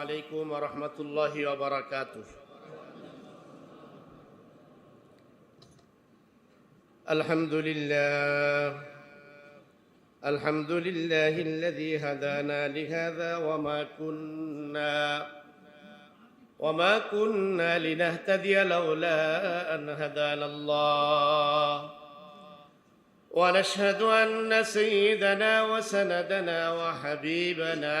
عليكم ورحمة الله وبركاته. الحمد لله. الحمد لله الذي هدانا لهذا وما كنا وما كنا لنهتدي لولا أن هدانا الله. ونشهد أن سيدنا وسندنا وحبيبنا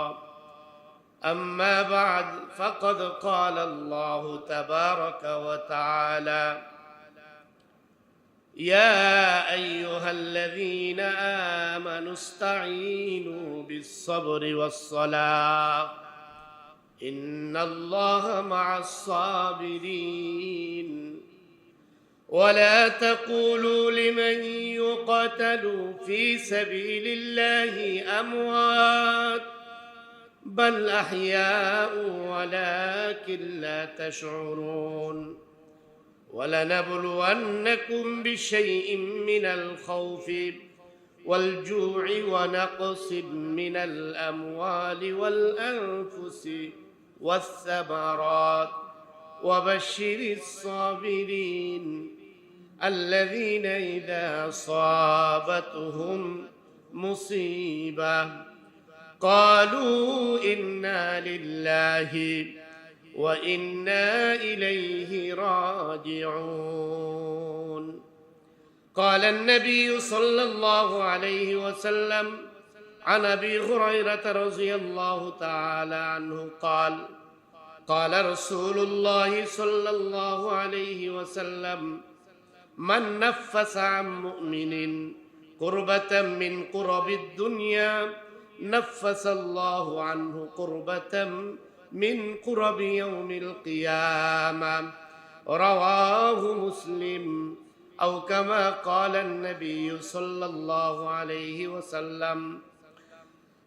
أما بعد فقد قال الله تبارك وتعالى يا أيها الذين آمنوا استعينوا بالصبر والصلاة. إن الله مع الصابرين. ولا تقولوا لمن يقتل في سبيل الله أموات. بل أحياء ولكن لا تشعرون ولنبلونكم بشيء من الخوف والجوع ونقص من الأموال والأنفس والثمرات وبشر الصابرين الذين إذا أصابتهم مصيبة قالوا إنا لله وإنا إليه راجعون. قال النبي صلى الله عليه وسلم عن أبي هريرة رضي الله تعالى عنه قال قال رسول الله صلى الله عليه وسلم من نفس عن مؤمن قربة من قرب الدنيا نفس الله عنه قربة من قرب يوم القيامة. رواه مسلم أو كما قال النبي صلى الله عليه وسلم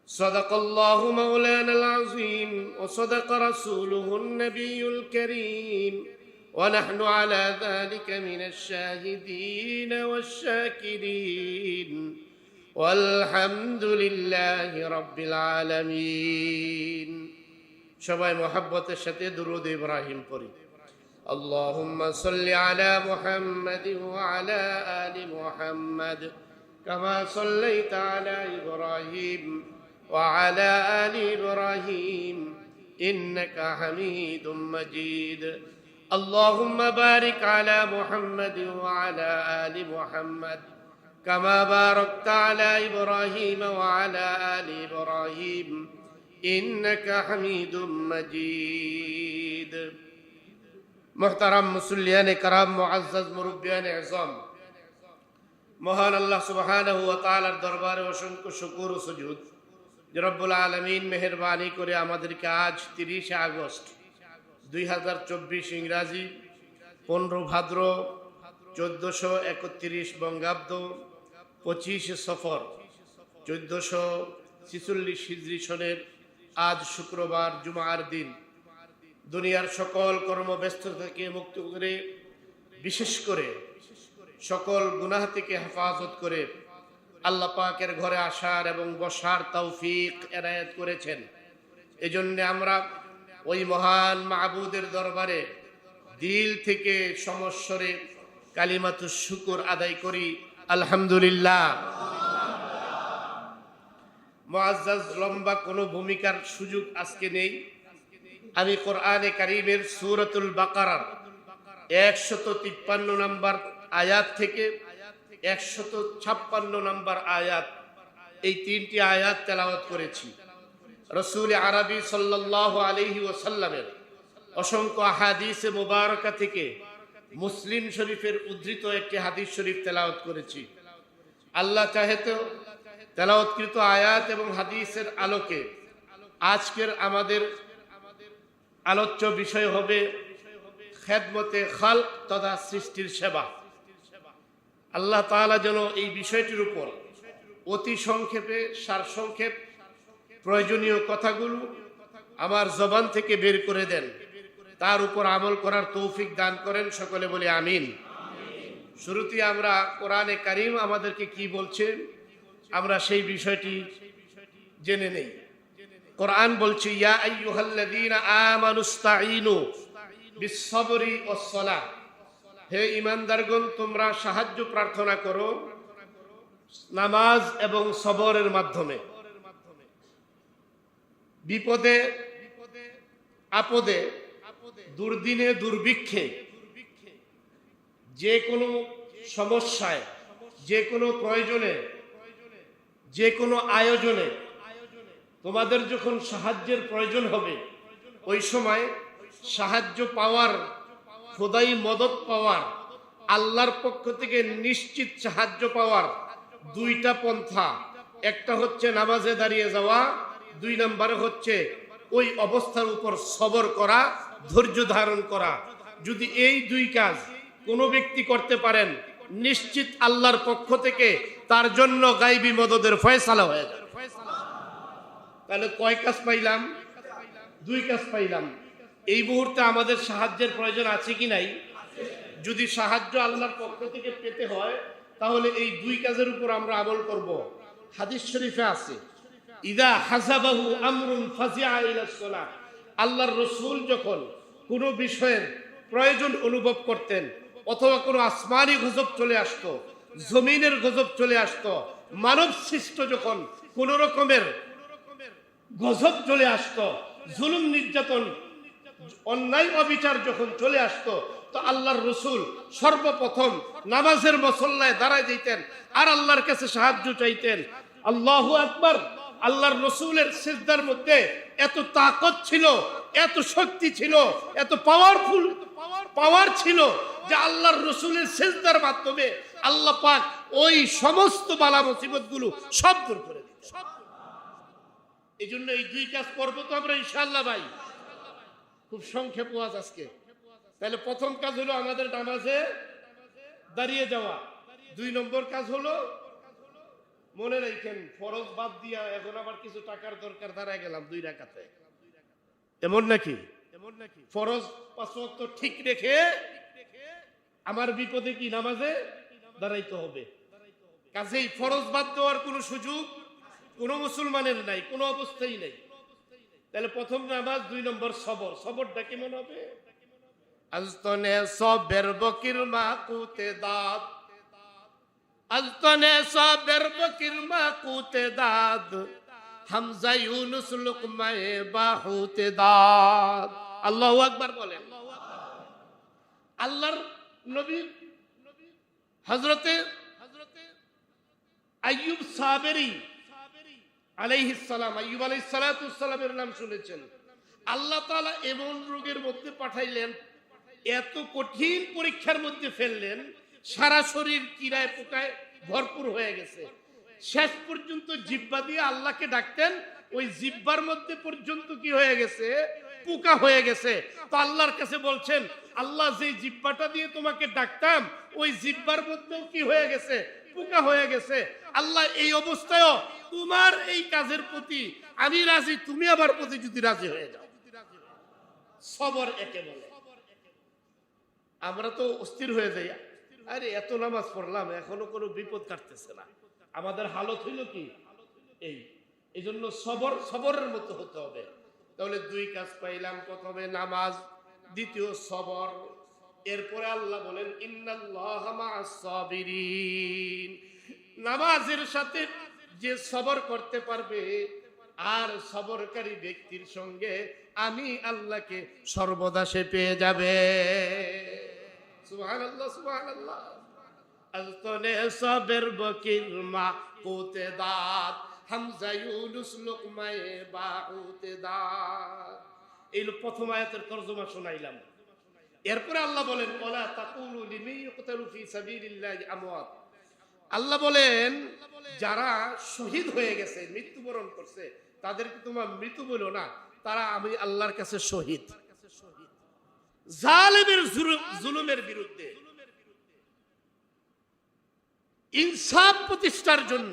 صدق الله مولانا العظيم وصدق رسوله النبي الكريم ونحن على ذلك من الشاهدين والشاكرين. والحمد لله رب العالمين সবাই মোহাব্বতের সাথে দুরুদ ইব্রাহিম পড়ি اللهم صل على محمد وعلى آل محمد كما صليت على إبراهيم وعلى آل إبراهيم إنك حميد مجيد اللهم بارك على محمد وعلى آل محمد كما باركت على إبراهيم وعلى آل إبراهيم إنك حميد مجيد محترم মুসল্লিয়ান কারাম মুআজ্জাজ মুরব্বিয়ান আযম মহান আল্লাহ সুবহানাহু ওয়া তাআলার দরবারে অসংখ্য শুকর ও সুজুদ যে রব্বুল আলামিন মেহেরবানি করে আমাদেরকে আজ তিরিশে আগস্ট দুই হাজার চব্বিশ ইংরাজি পনেরো ভাদ্র চোদ্দশো একত্রিশ বঙ্গাব্দ পঁচিশে সফর, চোদ্দশো ছিচল্লিশ হিজরি সনের আজ শুক্রবার জুমার দিন। দুনিয়ার সকল কর্মব্যস্ত থেকে মুক্ত করে, বিশেষ করে সকল গুনাহ থেকে হেফাজত করে আল্লাহ পাকের ঘরে আসার এবং বসার তৌফিক এনায়েত করেছেন। এজন্য আমরা ওই মহান মাহবুদের দরবারে দিল থেকে সমস্বরে কালিমাতু শুকুর আদায় করি। আলহামদুলিল্লাহ। মুআজ্জাজ লম্বা কোনো ভূমিকার সুযোগ আজকে নেই। আমি কোরআনে কারিমের সুরতুল বাকারার একশত তিপ্পান্ন নম্বর আয়াত থেকে একশত ছাপ্পান্ন নম্বর আয়াত, এই তিনটি আয়াত তেলাওয়াত করেছি। রসুল আরবি সাল্লাহ আলহি ওসাল্লামের অসংখ্য হাদিসে মুবারকা থেকে মুসলিম শরীফের উদ্ধৃত একটি হাদিস শরীফ তেলাওয়াত করেছি। আল্লাহ চাহেতেও তেলাওয়াতকৃত আয়াত এবং হাদিসের আলোকে আজকের আমাদের আলোচ্য বিষয় হবে খেদমতে খাল তথা সৃষ্টির সেবা। আল্লাহ তাআলা যেন এই বিষয়টির উপর অতি সংক্ষেপে, সারসংক্ষেপ প্রয়োজনীয় কথাগুলো আমার জবান থেকে বের করে দেন। তার উপর আমল করার তৌফিক দান করেন, সকলে বলে আমিন। শুরুতে আমরা কোরআনে কারিম আমাদেরকে কি বলছে, আমরা সেই বিষয়টি জেনে নেই। কোরআন বলছে, ইয়া আইয়ুহাল্লাযীনা আমানুস্তাঈনু হে ইমানদারগণ তোমরা সাহায্য প্রার্থনা করো নামাজ এবং সবরের মাধ্যমে। বিপদে, আপদে দুর্দিনে দুর্ভিক্ষে, যে কোনো সমস্যায়, যে কোনো প্রয়োজনে, যে কোনো আয়োজনে, তোমাদের যখন সাহায্যের প্রয়োজন হবে, ওই সময় সাহায্য পাওয়ার, খোদাই মদত পাওয়ার, আল্লাহর পক্ষ থেকে নিশ্চিত সাহায্য পাওয়ার দুইটা পন্থা। একটা হচ্ছে নামাজে দাঁড়িয়ে যাওয়া, দুই নম্বরে হচ্ছে ওই অবস্থার উপর সবর করা ধৈর্য ধারণ করা। যদি এই দুই কাজ কোনো ব্যক্তি করতে পারেন, নিশ্চিত আল্লাহর পক্ষ থেকে তার জন্য গাইবি মদদের ফয়সালা হয়ে যাবে। তাহলে কয় কাজ পাইলাম? দুই কাজ পাইলাম। এই মুহূর্তে আমাদের সাহায্যের প্রয়োজন আছে কি নাই? যদি সাহায্য আল্লাহর পক্ষ থেকে পেতে হয়, তাহলে এই দুই কাজের উপর আমরা আমল করব। হাদিস শরীফে আছে, ইদা হাসাবাহু আমরুন ফাজিআ ইলা সালাহ। আল্লাহর রসুল যখন কোনো বিষয়ের প্রয়োজন অনুভব করতেন, অথবা কোনো আসমানি গজব চলে আসতো, জমিনের গজব চলে আসতো, মানব সৃষ্ট যখন কোন রকমের গজব চলে আসতো, জুলুম নির্যাতন, অন্যায় অবিচার যখন চলে আসতো, তো আল্লাহর রসুল সর্বপ্রথম নামাজের মসল্লায় দাঁড়ায় দিতেন আর আল্লাহর কাছে সাহায্য চাইতেন। আল্লাহ আকবার, আল্লাহর রসুলের সিজদার মধ্যে এত তাকত ছিল, এত শক্তি ছিল, এত পাওয়ারফুল পাওয়ার ছিল যে আল্লাহর রসুলের সিজদার মাধ্যমে আল্লাহ পাক ওই সমস্ত বালা মুসিবতগুলো সব দূর করে দিতেন এই জন্য এই দুই কাজ করব তো আমরা ইনশাল্লাহ ভাই। খুব সংক্ষেপ আজকে। তাহলে প্রথম কাজ হলো আমাদের নামাজে দাঁড়িয়ে যাওয়া। দুই নম্বর কাজ হলো মনে রাখেন, ফরজ বাদ দিয়া এখন আবার কিছু টাকার দরকার, দাঁড়ায় গেলাম দুই রাখাতে এমন নাকি? এমন নাকি ফরজ পাঁচ ঠিক রেখে আমার বিপদে কি নামাজে দাঁড়াইতে হবে? কাজেই ফরজ বাদ দেওয়ার কোনো সুযোগ কোনো মুসলমানের নাই, কোনো অবস্থাই নাই। তাহলে প্রথম নামাজ, দুই নম্বর সবর। সবরটা কেমন হবে? আজতনে সবের বকির মা কুতে দাঁত। আজতনে সবের বকির মা কুতে দাঁত হামজা ইউনুস লুকমায়ে বাহুতে দাঁত আল্লাহু আকবার বলেন আল্লাহর নবী হযরতে আইয়ুব সাবেরি আলাইহিস সালাম আইয়ুব আলাইহিস সালাতু সালামের নাম শুনেছেন। আল্লাহ তাআলা এমন রোগের মধ্যে পাঠাইলেন, এত কঠিন পরীক্ষার মধ্যে ফেললেন সারা শরীর কিরায় পোকায় ভরপুর হয়ে গেছে। শেষ পর্যন্ত জিব্বা দিয়ে আল্লাহকে ডাকতেন, ওই জিব্বার মধ্যে পর্যন্ত কি হয়ে গেছে? পোকা হয়ে গেছে। তো আল্লাহর কাছে বলছেন, আল্লাহ যে জিব্বাটা দিয়ে তোমাকে ডাকতাম, ওই জিব্বার মধ্যেও কি হয়ে গেছে? পোকা হয়ে গেছে। আল্লাহ এই অবস্থায়ও তোমার এই কাজের প্রতি, আমি রাজি, তুমি আবার প্রতি যদি রাজি হয়ে যাও। সবর একে বলে। আমরা তো অস্থির হয়ে যাই। আরে, এত নামাজ পড়লাম, এখনও কোনো বিপদ কাটতেছে না। আমাদের হালত হইল কি? এই এই জন্য সবর, সবরের মতো হতে হবে। তাহলে দুই কাজ পাইলাম প্রথমে নামাজ, দ্বিতীয় সবর। এরপরে আল্লাহ বলেন নামাজের সাথে যে সবর করতে পারবে, আর সবরকারী ব্যক্তির সঙ্গে আমি আল্লাহকে সর্বদা সে পেয়ে যাবে। শোনাইলাম। এরপরে আল্লাহ বলেন আল্লাহ বলেন, যারা শহীদ হয়ে গেছে, মৃত্যুবরণ করছে, তাদেরকে তোমার মৃত্যু বলো না, তারা আমি আল্লাহর কাছে শহীদ। জালেমের জুলুমের বিরুদ্ধে। ইনসাফ প্রতিষ্ঠার জন্য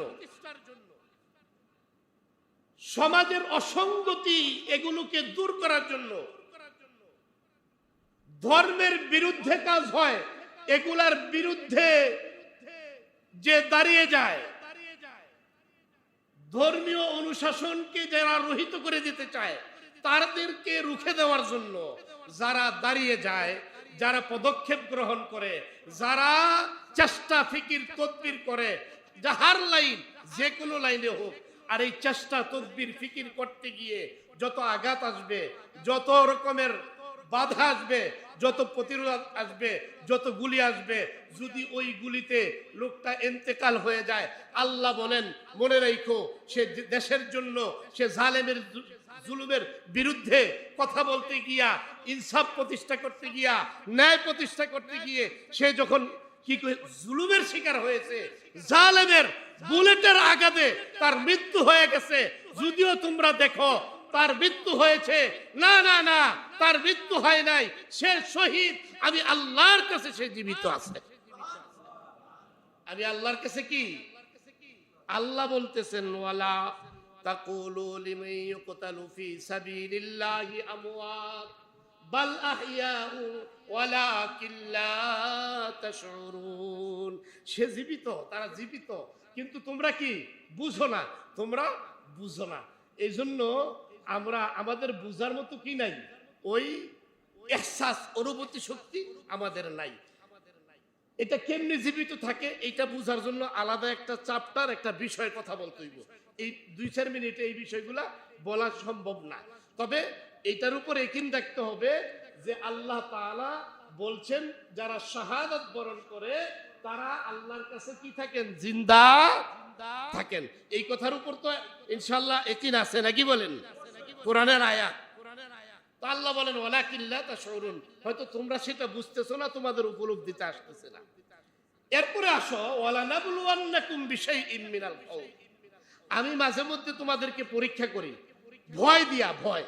সমাজের অসঙ্গতি এগুলোকে দূর করার জন্য ধর্মের বিরুদ্ধে কাজ হয়, এগুলার বিরুদ্ধে যে দাঁড়িয়ে যায়, ধর্মীয় অনুশাসনকে যারা রহিত করে দিতে চায়, তাদেরকে রুখে দেওয়ার জন্য যারা দাঁড়িয়ে যায়, যারা পদক্ষেপ গ্রহণ করে, যারা চেষ্টা, ফিকির, তদবির করে, যাহার লাইন, যে কোনো লাইনে হোক, আর এই চেষ্টা, তদবির, ফিকির করতে গিয়ে যত আঘাত আসবে, যত রকমের বাধা আসবে, যত প্রতিরোধ আসবে, যত গুলি আসবে, যদি ওই গুলিতে লোকটা এন্তেকাল হয়ে যায়, আল্লাহ বলেন, মনে রাখো, সে দেশের জন্য, সে জালেমের জুলুমের বিরুদ্ধে কথা বলতে গিয়া, ইনসাফ প্রতিষ্ঠা করতে গিয়া, ন্যায় প্রতিষ্ঠা করতে গিয়ে, সে যখন কি জুলুমের শিকার হয়েছে, জালেমের বুলেটের আঘাতে তার মৃত্যু হয়ে গেছে। যদিও তোমরা দেখো, তার মৃত্যু হয়েছে। না না না, তার মৃত্যু হয় নাই। সে শহীদ। আমি আল্লাহর কাছে সে জীবিত আছে। আমি আল্লাহর কাছে কি? আল্লাহ বলতেছেন, ওয়ালা তাকুলু লিমান ইউকতালু ফি সাবিলিল্লাহি আমওয়াত, বাল আহইয়াউ ওয়ালাকিন লা তাশউরুন। সে জীবিত, তারা জীবিত, কিন্তু তোমরা কি বুঝো না? তোমরা বুঝো না। এই জন্য আমরা, আমাদের বুঝার মতো কি নাই? ওই এহসাস, অনুভূতি শক্তি আমাদের নাই। এটা কেমনি জীবিত থাকে এটা বুঝার জন্য আলাদা একটা চাপটার একটা বিষয়ের কথা বলতে হইব। এই দুই চার মিনিটে এই বিষয়গুলা বলা সম্ভব না। তবে এটার উপর একিন দেখতে হবে যে আল্লাহ তাআলা বলছেন, যারা শাহাদাত বরণ করে, তারা আল্লাহর কাছে কি থাকেন? জিন্দা থাকেন। এই কথার উপর তো ইনশাল্লাহ একিন আছে নাকি বলেন? কোরআনের আয়াত। আল্লাহ বলেন আমি মাঝে মধ্যে তোমাদেরকে পরীক্ষা করি। ভয় দিয়া, ভয়।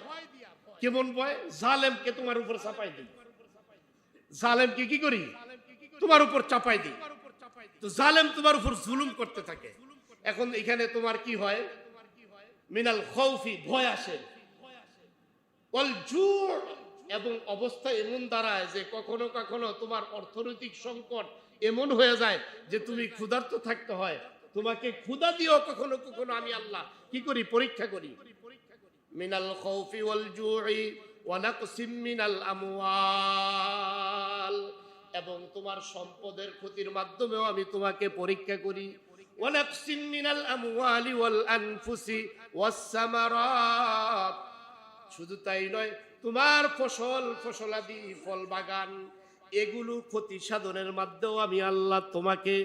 কেমন ভয়? জালেমকে তোমার উপর চাপাই দিই। জালেমকে কি করি? তোমার উপর চাপাই দিই। তো জালেম তোমার উপর জুলুম করতে থাকে। এখন এখানে তোমার কি হয়? মিনাল খৌফি, ভয় আসে। এবং অবস্থা এমন দাঁড়ায় যে কখনো কখনো তোমার অর্থনৈতিক সংকট এমন হয়ে যায় যে তুমি ক্ষুধার্ত থাকতে হয়। তোমাকে ক্ষুধা দিও কখনো কখনো আমি আল্লাহ। কি করি? পরীক্ষা করি। মিনাল খৌফি ওয়াল জুই ওয়া নাকসিম মিনাল আমওয়াল। এবং তোমার সম্পদের ক্ষতির মাধ্যমেও আমি তোমাকে পরীক্ষা করি। ওয়া নাকসিম মিনাল আমওয়ালি ওয়াল আনফুসি ওয়াস শুধু তাই নয়, তোমার ফসল, ফসলাদি ফল বাগান এগুলো ক্ষতি সাধনের মাধ্যমেও আমি আল্লাহ তোমাকে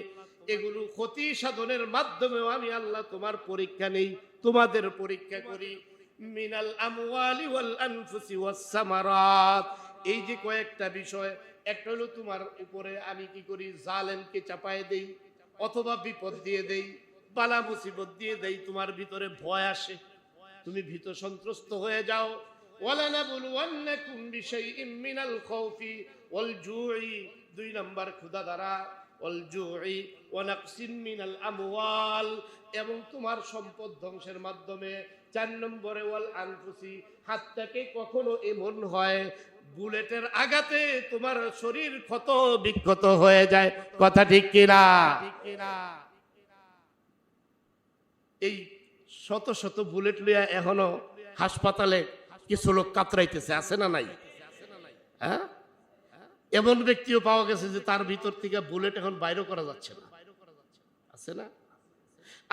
এগুলো ক্ষতি সাধনের মাধ্যমেও আমি আল্লাহ তোমার পরীক্ষা নেই তোমাদের পরীক্ষা করি। মিনাল আমওয়ালি ওয়াল আনফুসি ওয়াস সামারাত। এই যে কয়েকটা বিষয় একটা হলো তোমার উপরে আমি কি করি জালেমকে চাপায় দেই অথবা বিপদ দিয়ে দেই বালা মুসিবত দিয়ে দেই তোমার ভিতরে ভয় আসে। তুমি ভীত সন্ত্রস্ত হয়ে যাও। ওয়ালানাবলুওয়ান্নাকুম বিশাইইম মিনাল খাউফি ওয়াল জুই। দুই নাম্বার ক্ষুধা দ্বারা এবং তোমার সম্পদ ধ্বংসের মাধ্যমে চার নম্বরে ওয়াল আনফুসি হাতটাকে কখনো এমন হয়? বুলেটের আঘাতে তোমার শরীর ক্ষত বিক্ষত হয়ে যায়। কথা ঠিক কিনা? এই শত শত বুলেট লইয়া এখনও হাসপাতালে কিছু লোক কাতরাইতেছে, আছে না নাই? হ্যাঁ? এমন ব্যক্তিও পাওয়া গেছে যে তার ভিতর থেকে বুলেট এখন বাইরে করা যাচ্ছে না। আছে না?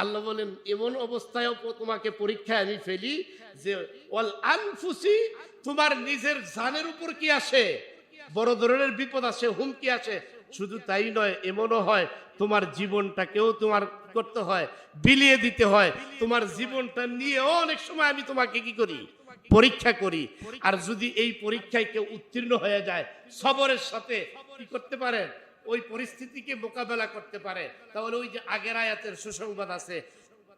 আল্লাহ বলেন, এমন অবস্থায় তোমাকে পরীক্ষায় আমি ফেলি যে, ওয়াল আনফুসি, তোমার নিজের জানের উপর কি আসে? বড় ধরনের বিপদ আসে, হুমকি আসে। শুধু তাই নয়, এমনও হয়, তোমার জীবনটাকেও তোমার করতে হয়? বিলিয়ে দিতে হয়। তোমার জীবনটা নিয়েও অনেক সময় আমি তোমাকে কি করি? পরীক্ষা করি। আর যদি এই পরীক্ষায় কেউ উত্তীর্ণ হয়ে যায়, সবরের সাথে কি করতে পারেন ওই পরিস্থিতিকে মোকাবেলা করতে পারে। তাহলে ওই যে আগের আয়াতের সুসংবাদ আছে,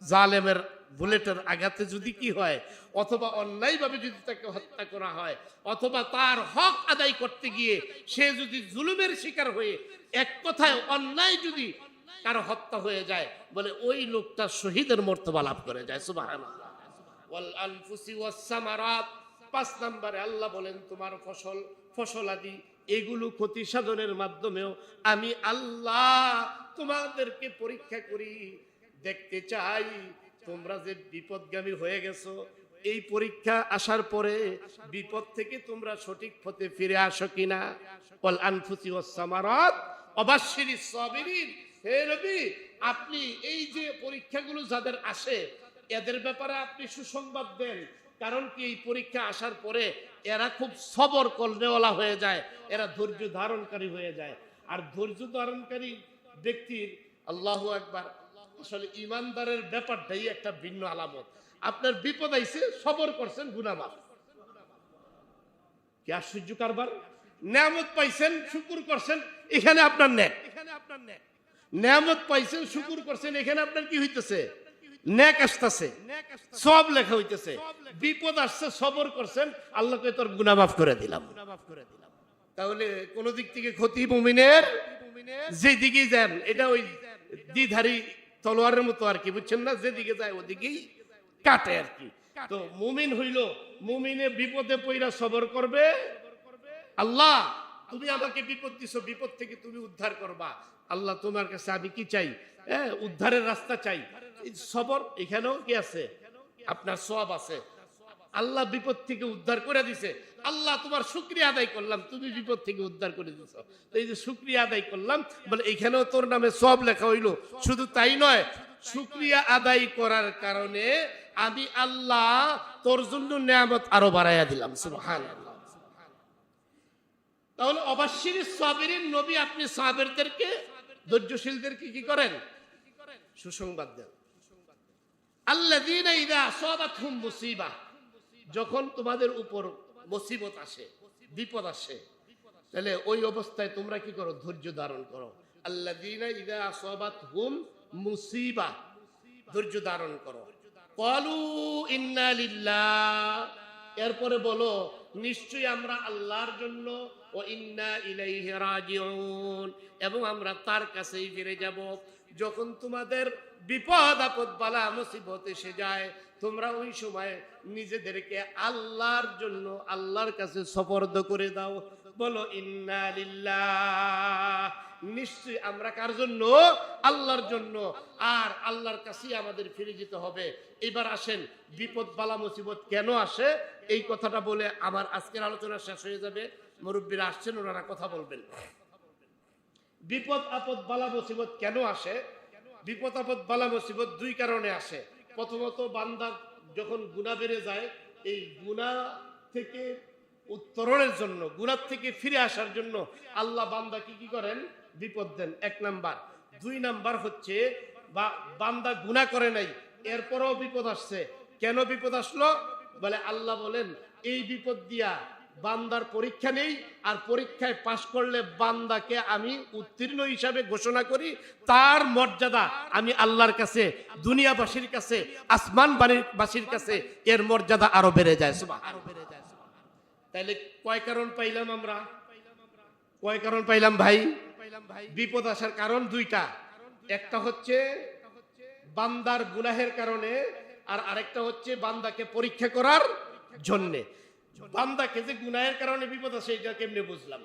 জালেমের বুলেটের আঘাতে যদি কি হয়, অথবা অন্যায়ভাবে যদি তাকে হত্যা করা হয়, অথবা তার হক আদায় করতে গিয়ে সে যদি জুলুমের শিকার হয়ে এক কথায় অন্যায় যদি কারও হত্যা হয়ে যায়, বলে ওই লোকটা শহীদের মর্তবা লাভ করে যায়, সুবহানাল্লাহ। পাঁচ নম্বরে আল্লাহ বলেন, তোমার ফসল, ফসলাদি এগুলো ক্ষতি সাধনের মাধ্যমেও আমি আল্লাহ তোমাদেরকে পরীক্ষা করি। দেখতে চাই তোমরা যে বিপদগামী হয়ে গেছো। এই পরীক্ষা আসার পরে বিপদ থেকে তোমরা সঠিক পথে ফিরে আসো কিনা? ওয়াল আনফুসি ওয়াস সামারাত। অবাশিরি সাবিরিন। হে আপনি এই যে পরীক্ষাগুলো যাদের আসে এদের ব্যাপারে আপনি সুসংবাদ দেন। কারণ কি, এই পরীক্ষা আসার পরে এরা খুব সবর কলনেওয়ালা হয়ে যায়, এরা ধৈর্য ধারণকারী হয়ে যায়। আর ধৈর্য ধারণকারী ব্যক্তির, আল্লাহ একবার আসলে ইমানদারের ব্যাপারটাই একটা ভিন্ন আলামত। আপনার বিপদ আইছে, সবর করছেন, গুনামাফ। কি আশ্চর্য কারবার? নেয়ামত পাইছেন, শুকুর করছেন এখানে আপনার নেক এখানে আপনার নেক। নেয়ামত পাইছেন, শুকুর করছেন, এখানে আপনার কি হইতেছে? নেক আসতেছে, সব লেখা হইতেছে। বিপদ আসছে, সবর করছেন, আল্লাহকে তোর করে দিলাম। তাহলে কোন দিক থেকে ক্ষতি মুমিনের? যান, এটা ওই তলোয়ারের মতো আর কি, বুঝছেন না? যেদিকে যায়, ওদিকেই কাটে আর কি। তো মুমিন হইল, মুমিনে বিপদে পইরা সবর করবে। আল্লাহ, তুমি আমাকে বিপদ দিছো, বিপদ থেকে তুমি উদ্ধার করবা। আল্লাহ, তোমার কাছে আমি কি চাই? হ্যাঁ উদ্ধারের রাস্তা চাই। সবর এখানেও কি আছে? আপনার সব আছে। আল্লাহ বিপদ থেকে উদ্ধার করে দিছে। আল্লাহ তোমার শুক্রিয়া আদায় করলাম, তুমি বিপদ থেকে উদ্ধার করে দিছ। এই যে শুক্রিয়া আদায় করলাম, বলে এখানেও তোর নামে সব লেখা হইল। শুধু তাই নয়, শুক্রিয়া আদায় করার কারণে আমি আল্লাহ তোর জন্য নিয়ামত আরও বাড়াইয়া দিলাম, সুবহানাল্লাহ। তাহলে অবশ্যই সাবিরিন নবী, আপনি সাবেরদেরকে ধৈর্যশীলদেরকে কি করেন? সুসংবাদ দেন। মুসিবা, যখন তোমাদের উপর মুসিবত আসে, বিপদ আসে, তাহলে ওই অবস্থায় তোমরা কি করো? ধৈর্য ধারণ করো। আল্লাযীনা ইযা আসাবাতহুম মুসিবা, ধৈর্য ধারণ করো। ক্বালু ইন্নালিল্লাহ এরপরে বলো, নিশ্চয়ই আমরা আল্লাহর জন্য ও ইন্না ইলাইহি রাজিউন, এবং আমরা তার কাছেই ফিরে যাব। যখন তোমাদের বিপদ, আপদ, বালা, মুসিবত এসে যায়, তোমরা ওই সময় নিজেদেরকে আল্লাহর জন্য আল্লাহর কাছে সপর্দ করে দাও। বলো নিশ্চয়ই আমরা কার জন্য? আল্লাহর জন্য। আর আল্লাহর কাছেই আমাদের ফিরে যেতে হবে। এবার আসেন, বিপদ, বালা, মুসিবত কেন আসে? এই কথাটা বলে আমার আজকের আলোচনা শেষ হয়ে যাবে। মুরব্বীরা আসছেন, ওনারা কথা বলবেন। বিপদ, আপদ, বালা, মুসিবত কেন আসে? বিপদ, আপদ, বালা, মুসিবত দুই কারণে আসে। প্রথমত, বান্দা যখন গুণা বেড়ে যায়, এই গুণা থেকে উত্তরণের জন্য গুণার থেকে ফিরে আসার জন্য আল্লাহ বান্দা কি কি করেন? বিপদ দেন। এক নাম্বার। দুই নাম্বার হচ্ছে, বা বান্দা গুণা করে নাই, এরপরও বিপদ আসছে। কেন বিপদ আসলো? বলে আল্লাহ বলেন, এই বিপদ দিয়া বান্দার পরীক্ষা নেই, আর পরীক্ষায় পাশ করলে বান্দাকে আমি উত্তীর্ণ হিসাবে ঘোষণা করি। তার মর্যাদা আমি আল্লাহর কাছে, দুনিয়াবাসীর কাছে আসমান বাসীর কাছে, এর মর্যাদা আরও বেড়ে যায় আরও বেড়ে যায় তাইলে কয় কারণ পাইলাম আমরা? কয় কারণ পাইলাম ভাই? বিপদ আসার কারণ দুইটা। একটা হচ্ছে বান্দার গুনাহের কারণে, আর আরেকটা হচ্ছে বান্দাকে পরীক্ষা করার জন্যে। বান্দাকে যে গুনাহের কারণে বিপদ আসে, এটা কেমনে বুঝলাম?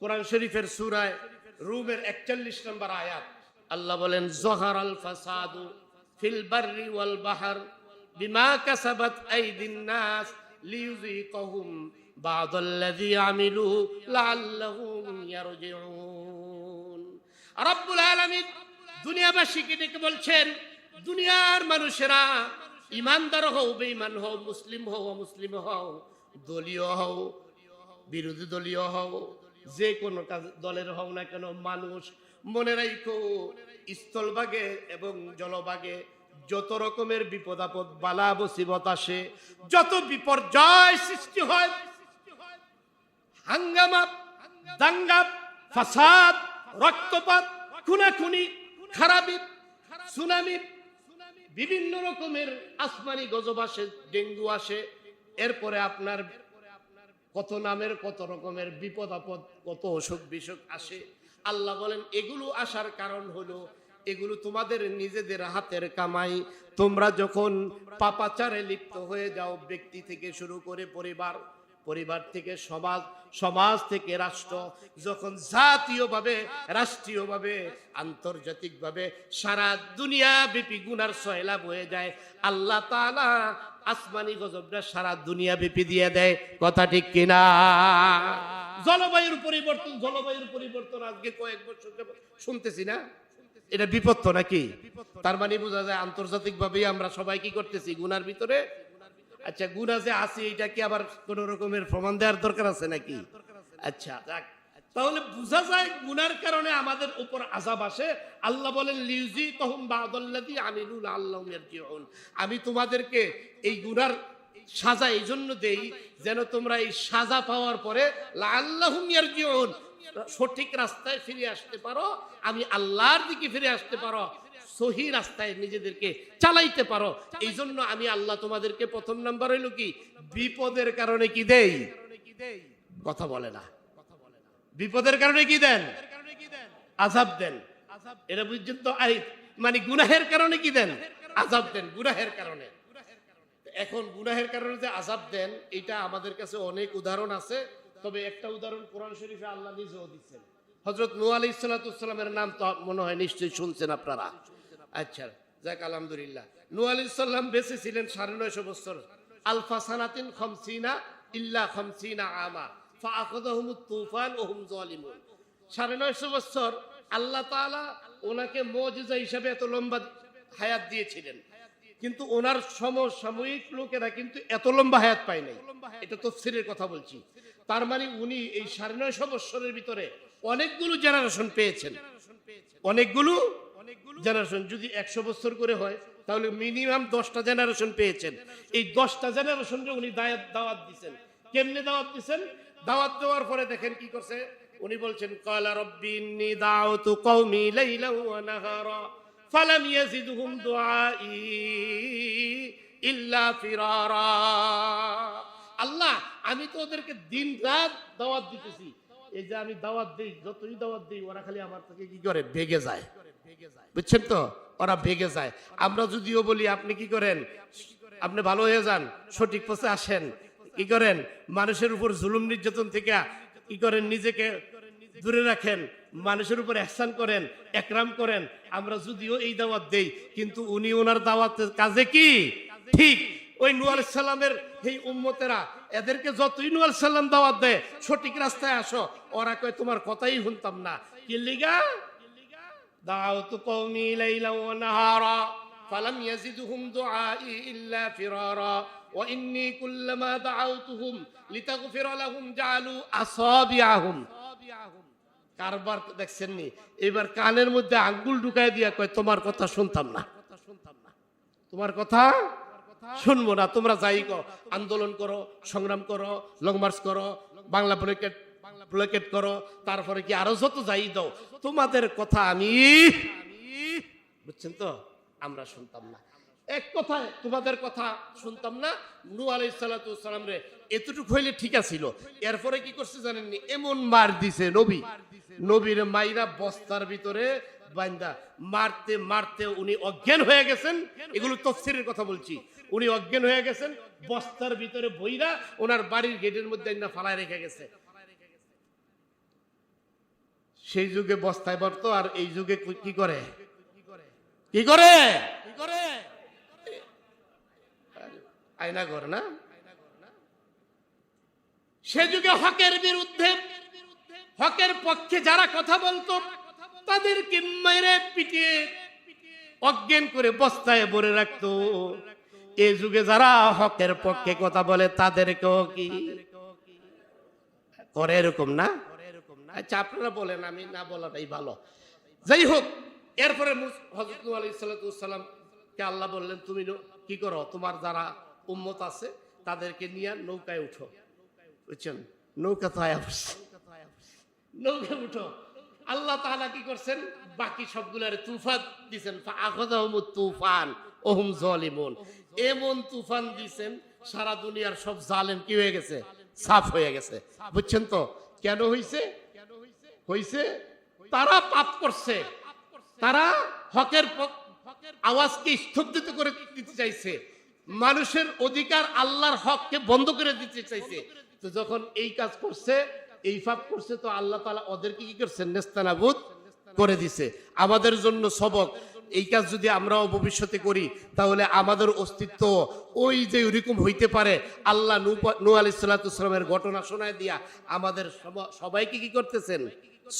কোরআন শরীফের সুরায় রুমের একচল্লিশ নম্বর আয়াত। আল্লাহ বলেন জহার আল ফাসাদু ফিল বাররি ওয়াল বাহার বিমা কাসাবাত আইদিন নাস লিয়ুযিকাহুম বা'দাল্লাযী আমিলু লাআল্লাহুম ইয়ারজিউন। রব্বুল আলামিন দুনিয়াবাসীকে ডেকে বলছেন, দুনিয়ার মানুষেরা ইমানদার হও, বেঈমান হও, মুসলিম হও, অমুসলিম হও দলীয় হও, বিরোধী দলীয় হও, যে কোনো কাজ দলের হও না কেন, মানুষ মনে রাখো স্থলভাগে এবং জলভাগে যত রকমের বিপদ আপদ, বালা মুসিবত আসে, যত বিপর্যয় সৃষ্টি হয়, হাঙ্গামা, দাঙ্গা, ফাসাদ, রক্তপাত, খুনাখুনি, খারাপি, সুনামি, বিভিন্ন রকমের আসমানি গজব আসে, ডেঙ্গু আসে এরপরে আপনার কত নামের, কত রকমের বিপদ আপদ, কত অসুখ বিসুখ আসে। আল্লাহ বলেন, এগুলো আসার কারণ হলো, এগুলো তোমাদের নিজেদের হাতের কামাই। তোমরা যখন পাপাচারে লিপ্ত হয়ে যাও, ব্যক্তি থেকে শুরু করে পরিবার পরিবার থেকে সমাজ সমাজ থেকে রাষ্ট্র, যখন জাতীয়ভাবে, রাষ্ট্রীয়ভাবে, আন্তর্জাতিকভাবে সারা দুনিয়া ব্যাপী গুনার সয়লাভ হয়ে যায়, আল্লাহ তাআলা আসমানি গজবটা সারা দুনিয়া ব্যাপী দিয়ে দেয়। কথা ঠিক কিনা? জলবায়ুর পরিবর্তন জলবায়ুর পরিবর্তন আজকে কয়েক বছর শুনতেছি না? এটা বিপত্ত নাকি? তার মানে বোঝা যায় আন্তর্জাতিক ভাবেই আমরা সবাই কি করতেছি? গুনার ভিতরে আচ্ছা গুনা যে আছে এটা কি আবার কোন রকমের প্রমাণ দেওয়ার দরকার আছে নাকি? আচ্ছা যাক। তাহলে বোঝা যায় গুনার কারণে আমাদের উপর আজাব আসে। আল্লাহ বলেন লিউজি তহম বাদল্লাদি আমিনুল আল্লাহ আমি তোমাদেরকে এই গুনার সাজা এই জন্য দেই যেন তোমরা এই সাজা পাওয়ার পরে আল্লাহুম ইয়ারজিউন সঠিক রাস্তায় ফিরে আসতে পারো আমি আল্লাহর দিকে ফিরে আসতে পারো। সহি রাস্তায় নিজেদেরকে চালাইতে পারো। এই জন্য আমি আল্লাহ তোমাদেরকে প্রথম নাম্বার হইল কি? বিপদের কারণে কি দেই? কথা বলে না। বিপদের কারণে কি দেন? আজাব দেন। এটা বুঝছেন তো? আই মানে গুনাহের কারণে কি দেন? আজাব দেন, গুনাহের কারণে। এখন গুনাহের কারণে যে আজাব দেন, এটা আমাদের কাছে অনেক উদাহরণ আছে। তবে একটা উদাহরণ কোরআন শরীফে আল্লাহ নিজেও দিচ্ছেন। হজরত নু আলী সাল্লামের নাম তো মনে হয় নিশ্চয়ই শুনছেন আপনারা। আচ্ছা যাক, আলহামদুলিল্লাহ। নু আলী সাল্লাম বেঁচে ছিলেন সাড়ে নয়শো বছর। আলফা সানাতিন খমসিনা ইল্লা খমসিনা আমা সাড়ে ওনাকে এত লম্বা হায়াত দিয়েছিলেন। কিন্তু ওনার লোকেরা কিন্তু এত লম্বা হায়াত কথা বলছি। তার মানে উনি এই সাড়ে নয়শো বৎসরের ভিতরে অনেকগুলো জেনারেশন পেয়েছেন। অনেকগুলো জেনারেশন যদি একশো বছর করে হয়, তাহলে মিনিমাম দশটা জেনারেশন পেয়েছেন। এই দশটা জেনারেশনকে উনি দাওয়াত দিচ্ছেন কেমনে দাওয়াত দিচ্ছেন দাওয়াত দেওয়ার পরে দেখেন কি করছে? উনি বলছেন, কালা রব্বি ইন্নী দাউতু কওমি লাইলা ওয়া নাহারা, ফালাম দুআই ইল্লা ফিরারা। আল্লাহ, আমি তো ওদেরকে দিন রাত দাওয়াত দিতেছি। এই যে আমি দাওয়াত দিই, যতই দাওয়াত দিই, ওরা খালি আমার থেকে কি করে? ভেগে যায়। বুঝছেন তো? ওরা ভেগে যায়। আমরা যদিও বলি, আপনি কি করেন? আপনি ভালো হয়ে যান, সঠিক পথে আসেন। কি করেন? মানুষের উপর জুলুম নির্যাতন থেকে কি করেন? নিজেকে দূরে রাখেন, মানুষের উপর এহসান করেন, একরাম করেন। আমরা যদিও এই দাওয়াত দেই, কিন্তু উনি ওনার দাওয়াত কাজে কি? ঠিক ওই নুয়াল সাল্লামের এই উম্মতেরা, এদেরকে যতই নুয়াল সাল্লাম দাওয়াত দেয়, সঠিক রাস্তায় আসো। ওরা কয়, তোমার কথাই শুনতাম না। কি লিগা? دعوت قومي ليلا ونهارا فلم يزدهم دعائي إلا فرارا وإني كلما دعوتهم لتغفر لهم جعلوا أصابعهم কারবার দেখছেন নি এবার কানের মধ্যে আঙ্গুল ঢুকাই দিয়া কয় তোমার কথা শুনতাম না তোমার কথা শুনবো না তোমরা যাই কো আন্দোলন করো সংগ্রাম করো লং মার্চ করো বাংলা ব্লকেট করো, তারপরে কি আরও যত যাই দাও, তোমাদের কথা আমি বুঝছেন তো? আমরা শুনতাম না। এক কথায় তোমাদের কথা শুনতাম না নু আলাই সালাম রে, এতটুকু হইলে ঠিক আছিল। এরপরে কি করছে জানেননি? এমন মার দিছে নবী। নবীর মাইরা বস্তার ভিতরে বান্দা মারতে মারতে উনি অজ্ঞান হয়ে গেছেন। এগুলো তফসিরের কথা বলছি। উনি অজ্ঞান হয়ে গেছেন, বস্তার ভিতরে বইরা ওনার বাড়ির গেটের মধ্যে ফালায় রেখে গেছে। সেই যুগে বস্তায় ভরত আর এই যুগে কি করে? কি করে? আয়না ঘর না? সে যুগে হকের বিরুদ্ধে হকের পক্ষে যারা কথা বলতো তাদেরকে মেরে পিটিয়ে অজ্ঞান করে বস্তায় ভরে রাখতো। এই যুগে যারা হকের পক্ষে কথা বলে তাদেরকেও কি করে এরকম না? আচ্ছা আপনারা বলেন, আমি না বলাটাই ভালো। যাই হোক, এরপরে হজরত আলী সাল্লাম কে আল্লাহ বললেন, তুমি ন- কি করো? তোমার যারা উম্মত আছে, তাদেরকে নিয়ে নৌকায় উঠো। বুঝছেন? নৌকা তো আয়া বসছে। নৌকায় উঠো। আল্লাহ তাআলা কি করছেন? বাকি সবগুলার তুফান দিছেন। তুফান ওহম জালিমুন এমন তুফান দিছেন, সারা দুনিয়ার সব জালেম কি হয়ে গেছে? সাফ হয়ে গেছে। বুঝছেন তো? কেন হইছে? হইছে? তারা পাপ করছে। তারা হকের আওয়াজকে স্তব্ধিত করে দিতে চাইছে। মানুষের অধিকার আল্লাহর হককে বন্ধ করে দিতে চাইছে। তো যখন এই কাজ করছে, এই পাপ করছে, তো আল্লাহ তালা ওদেরকে কি করছে নেস্তানাবুদ করে দিছে। আমাদের জন্য সবক এই কাজ যদি আমরাও ভবিষ্যতে করি, তাহলে আমাদের অস্তিত্ব ওই যে ওইরকম হইতে পারে। আল্লাহ নু আলি সাল্লামের ঘটনা শোনায় দিয়া আমাদের সবাইকে কি করতেছেন?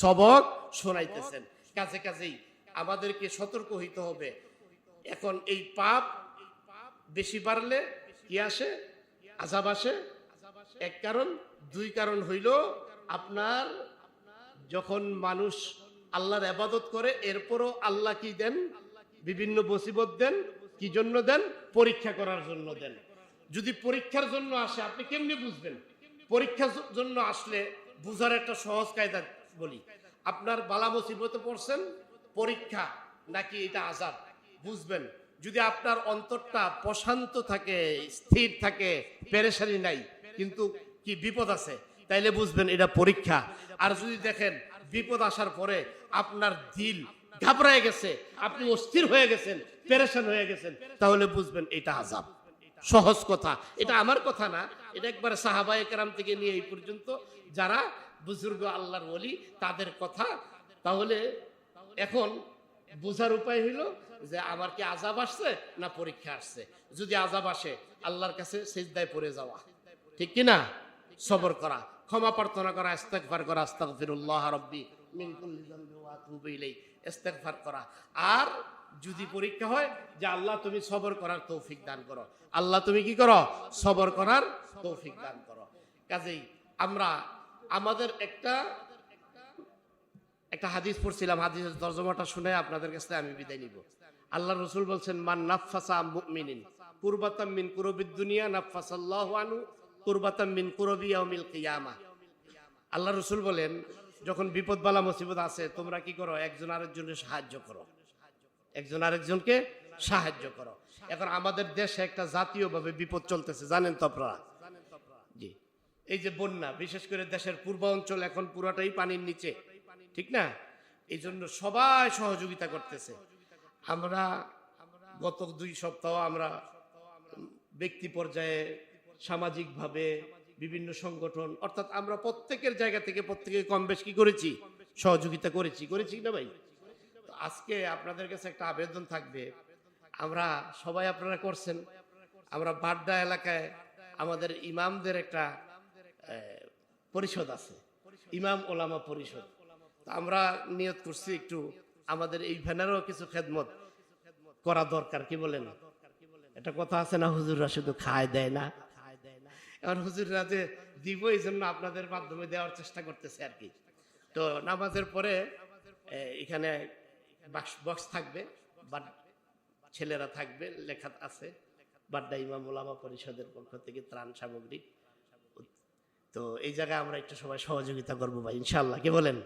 সবক শোনাইতেছেন। কাছে কাছেই আমাদেরকে সতর্ক হইতে হবে। এখন এই পাপ বেশি বাড়লে কি আসে? আজাব আসে। এক কারণ, দুই কারণ হইল আপনার যখন মানুষ আল্লাহর আবাদত করে, এরপরও আল্লাহ কি দেন? বিভিন্ন বসিবত দেন, কি জন্য দেন? পরীক্ষা করার জন্য দেন। যদি পরীক্ষার জন্য আসে, আপনি কেমনি বুঝবেন? পরীক্ষার জন্য আসলে বুঝার একটা সহজ কায়দা বলি। আপনার বালা মুসিবতে পড়ছেন, পরীক্ষা নাকি এটা আজাদ? বুঝবেন। যদি আপনার অন্তরটা প্রশান্ত থাকে, স্থির থাকে, পেরেশানি নাই, কিন্তু কি বিপদ আছে, তাইলে বুঝবেন এটা পরীক্ষা। আর যদি দেখেন বিপদ আসার পরে আপনার দিল ঘাবড়ায় গেছে, আপনি অস্থির হয়ে গেছেন, পেরেশান হয়ে গেছেন, তাহলে বুঝবেন এটা আজাব সহজ কথা। এটা আমার কথা না, এটা একবারে সাহাবায়ে কেরাম থেকে নিয়ে এই পর্যন্ত। যারা বুজুর্গ আল্লাহর ওলি, তাদের কথা। তাহলে এখন বোঝার উপায় হইল যে আমার কি আজাব আসছে না পরীক্ষা আসছে? যদি আজাব আসে, আল্লাহর কাছে সেজদায় পড়ে যাওয়া। ঠিক কি না সবর করা। ক্ষমা প্রার্থনা করা, ইস্তেগফার করা, আস্তাগফিরুল্লাহ রাব্বি মিন কুল্লি যামবি ওয়া আতুবু ইলাই ইস্তেগফার করা। আর যদি পরীক্ষা হয় যে আল্লাহ তুমি সবর করার তৌফিক দান করো, আল্লাহ তুমি কি করো? সবর করার তৌফিক দান করো। কাজেই আমরা, আমাদের একটা একটা হাদিস পড়ছিলাম, হাদিসের তর্জমাটা শুনে আপনাদের কাছে আমি বিদায় নিব। আল্লাহ রসুল বলছেন, মান নাফাসা মুমিনিন, কুরবাতাম মিন কুরবিদ দুনিয়া নাফাসাল্লাহু আনহু কুরবাতাম মিন কিয়ামা। আল্লাহ রসুল বলেন, যখন বিপদ বালা মুসিবত আছে, তোমরা কি করো? একজন আরেকজনকে সাহায্য করো। একজন আরেকজনকে সাহায্য করো। এখন আমাদের দেশে একটা জাতীয়ভাবে বিপদ চলতেছে, জানেন তো আপনারা? জি। এই যে বন্যা, বিশেষ করে দেশের পূর্বাঞ্চল এখন পুরাটাই পানির নিচে, ঠিক না? এই জন্য সবাই সহযোগিতা করতেছে। আমরা গত দুই সপ্তাহ আমরা ব্যক্তি পর্যায়ে সামাজিকভাবে বিভিন্ন সংগঠন, অর্থাৎ আমরা প্রত্যেকের জায়গা থেকে প্রত্যেকে কম বেশ কি করেছি? সহযোগিতা করেছি। করেছি না ভাই? আজকে আপনাদের কাছে একটা আবেদন থাকবে। আমরা সবাই আপনারা করছেন। আমরা বাড্ডা এলাকায় আমাদের ইমামদের একটা পরিষদ আছে। ইমাম ওলামা পরিষদ। আমরা নিয়ত করছি একটু আমাদের এই ভ্যানেরও কিছু খেদমত করা দরকার, কি বলেন? একটা কথা আছে না, হুজুররা শুধু খায়, দেয় না? এখন হুজুররা যে দিব এই জন্য আপনাদের মাধ্যমে দেওয়ার চেষ্টা করতেছে আর কি। তো নামাজের পরে এখানে বাক্স- থাকবে ছেলেরা থাকবে, লেখা আছে, বাড্ডা ইমাম ওলামা পরিষদের পক্ষ থেকে ত্রাণ সামগ্রী। তো এই জায়গায় আমরা একটু সবাই সহযোগিতা করব ভাই ইনশাল্লাহ কি বলেন?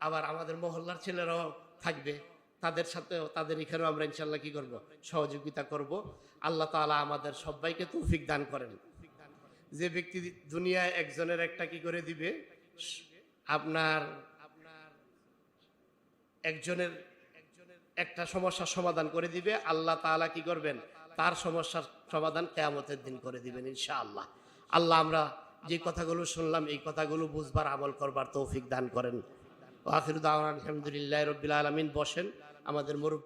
আবার আমাদের মহল্লার ছেলেরাও থাকবে, তাদের সাথেও, তাদের এখানেও আমরা ইনশাল্লাহ কি করব? সহযোগিতা করব। আল্লাহ তাআলা আমাদের সবাইকে তৌফিক দান করেন। যে ব্যক্তি দুনিয়ায় একজনের একটা কি করে দিবে? আপনার একজনের একটা সমস্যার সমাধান করে দিবে। আল্লাহ তাআলা কি করবেন? তার সমস্যার সমাধান কেয়ামতের দিন করে দিবেন ইনশাআল্লাহ। আল্লাহ আল্লাহ আমরা যে কথাগুলো শুনলাম, এই কথাগুলো বুঝবার, আমল করবার তৌফিক দান করেন। আখির আলহামদুলিল্লাহ রবিল আলমিন। বসেন, আমাদের মুরব্বী